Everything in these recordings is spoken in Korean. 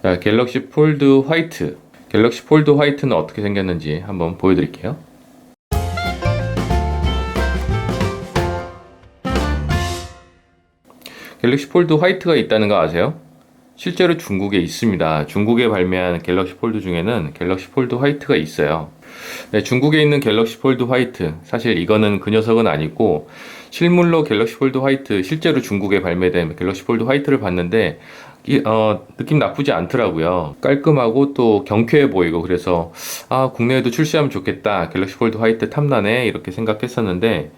자, 갤럭시 폴드 화이트. 갤럭시 폴드 화이트는 어떻게 생겼는지 한번 보여드릴게요. 갤럭시 폴드 화이트가 있다는 거 아세요? 실제로 중국에 있습니다. 중국에 발매한 갤럭시 폴드 중에는 갤럭시 폴드 화이트가 있어요. 네, 중국에 있는 갤럭시 폴드 화이트. 사실 이거는 그 녀석은 아니고 실물로 갤럭시 폴드 화이트 실제로 중국에 발매된 갤럭시 폴드 화이트를 봤는데 이, 어, 느낌 나쁘지 않더라고요. 깔끔하고 또 경쾌해 보이고 그래서 아 국내에도 출시하면 좋겠다. 갤럭시 폴드 화이트 탐나네 이렇게 생각했었는데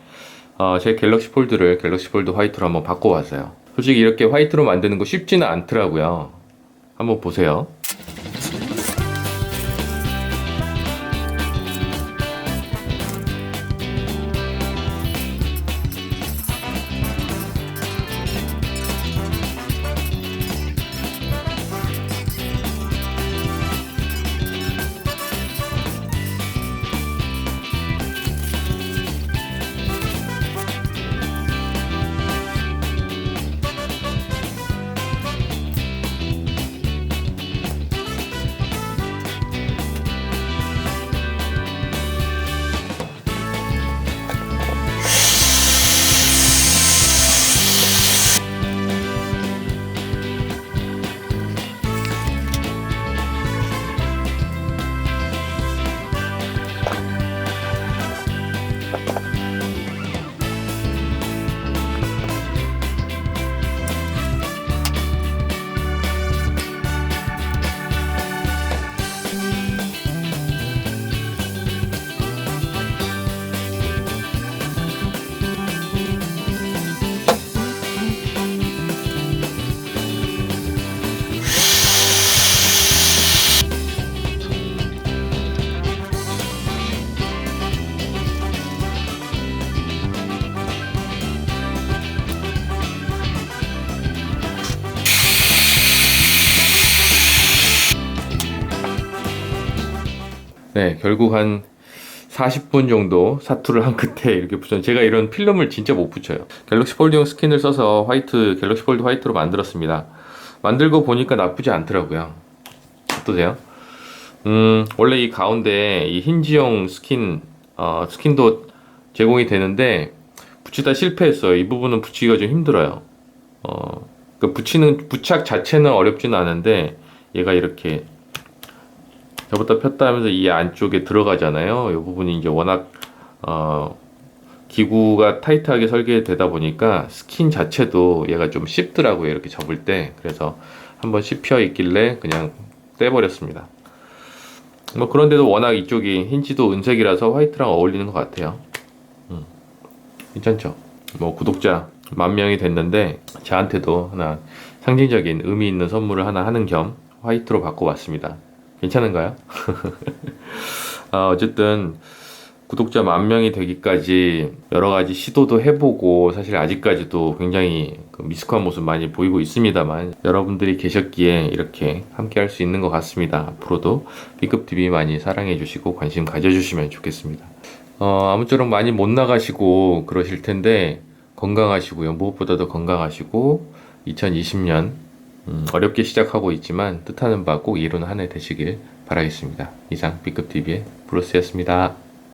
어, 제 갤럭시 폴드를 갤럭시 폴드 화이트로 한번 바꿔봤어요. 솔직히 이렇게 화이트로 만드는 거 쉽지는 않더라고요. 한번 보세요. 네, 결국 한 40분 정도 사투를 한 끝에 이렇게 붙여 제가 이런 필름을 진짜 못 붙여요. 갤럭시 폴드용 스킨을 써서 화이트, 갤럭시 폴드 화이트로 만들었습니다. 만들고 보니까 나쁘지 않더라고요. 어떠세요? 음, 원래 이 가운데 이 힌지용 스킨, 어, 스킨도 제공이 되는데 붙이다 실패했어요. 이 부분은 붙이기가 좀 힘들어요. 어, 그 붙이는, 부착 자체는 어렵지는 않은데 얘가 이렇게 접었다 폈다 하면서 이 안쪽에 들어가잖아요. 이 부분이 이제 워낙 어, 기구가 타이트하게 설계되다 보니까 스킨 자체도 얘가 좀 씹더라고요. 이렇게 접을 때. 그래서 한번 씹혀 있길래 그냥 떼버렸습니다. 뭐 그런데도 워낙 이쪽이 힌지도 은색이라서 화이트랑 어울리는 것 같아요. 음, 괜찮죠? 뭐 구독자 만 명이 됐는데 저한테도 하나 상징적인 의미 있는 선물을 하나 하는 겸 화이트로 바꿔봤습니다. 괜찮은가요? 아, 어쨌든 구독자 만 명이 되기까지 여러 가지 시도도 해보고 사실 아직까지도 굉장히 그 미숙한 모습 많이 보이고 있습니다만 여러분들이 계셨기에 이렇게 함께 할 수 있는 것 같습니다. 앞으로도 B급 TV 많이 사랑해 주시고 관심 가져주시면 좋겠습니다. 어, 아무쪼록 많이 못 나가시고 그러실 텐데 건강하시고요. 무엇보다도 건강하시고 2020년 음, 어렵게 시작하고 있지만 뜻하는 바 꼭 이루는 한 해 되시길 바라겠습니다. 이상 B급 TV의 브로스였습니다.